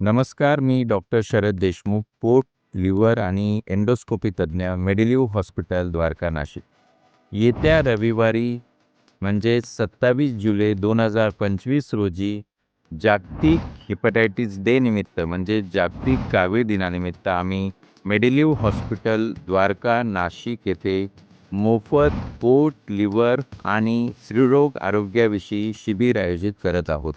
नमस्कार मी डॉक्टर शरद देशमुख पोट लिव्हर आणि एंडोस्कोपी तज्ज्ञ मेडिलिव्ह हॉस्पिटल द्वारका नाशिक येत्या रविवारी म्हणजे सत्तावीस जुलै दोन हजार पंचवीस रोजी जागतिक हिपॅटायटिस डे निमित्त म्हणजे जागतिक कावे दिनानिमित्त आम्ही मेडिलिव्ह हॉस्पिटल द्वारका नाशिक येथे मोफत पोट लिव्हर आणि स्त्रीरोग आरोग्याविषयी शिबिर आयोजित करत आहोत.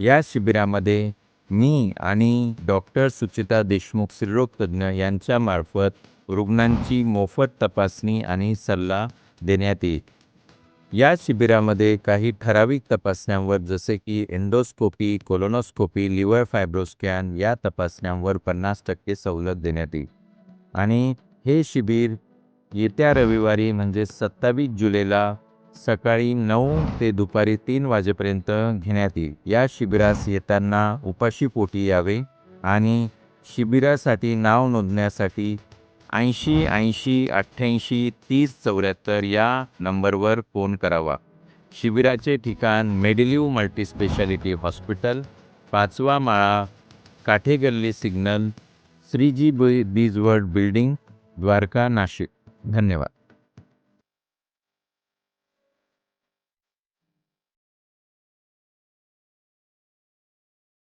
या शिबिरामध्ये मी आणि डॉक्टर सुचिता देशमुख स्त्रीरोग यांच्यामार्फत रुग्णांची मोफत तपासणी आणि सल्ला देण्यात येईल. या शिबिरामध्ये काही ठराविक तपासण्यांवर जसे की एन्डोस्कोपी कोलोनोस्कोपी लिव्हर फायब्रोस्कॅन या तपासण्यांवर पन्नास टक्के सवलत देण्यात येईल. आणि हे शिबिर येत्या रविवारी म्हणजे सत्तावीस जुलैला सकाळी नऊ ते दुपारी तीन वाजेपर्यंत घेण्यात येईल. या शिबिरास येताना उपाशी पोटी यावे आणि शिबिरासाठी नाव नोंदण्यासाठी ऐंशी ऐंशी अठ्ठ्याऐंशी तीस चौऱ्याहत्तर या नंबरवर फोन करावा. शिबिराचे ठिकाण मेडिलिव्ह मल्टीस्पेशालिटी हॉस्पिटल पाचवा माळा काठेगल्ली सिग्नल श्रीजी बी बीजवर्ड बिल्डिंग द्वारका नाशिक. धन्यवाद.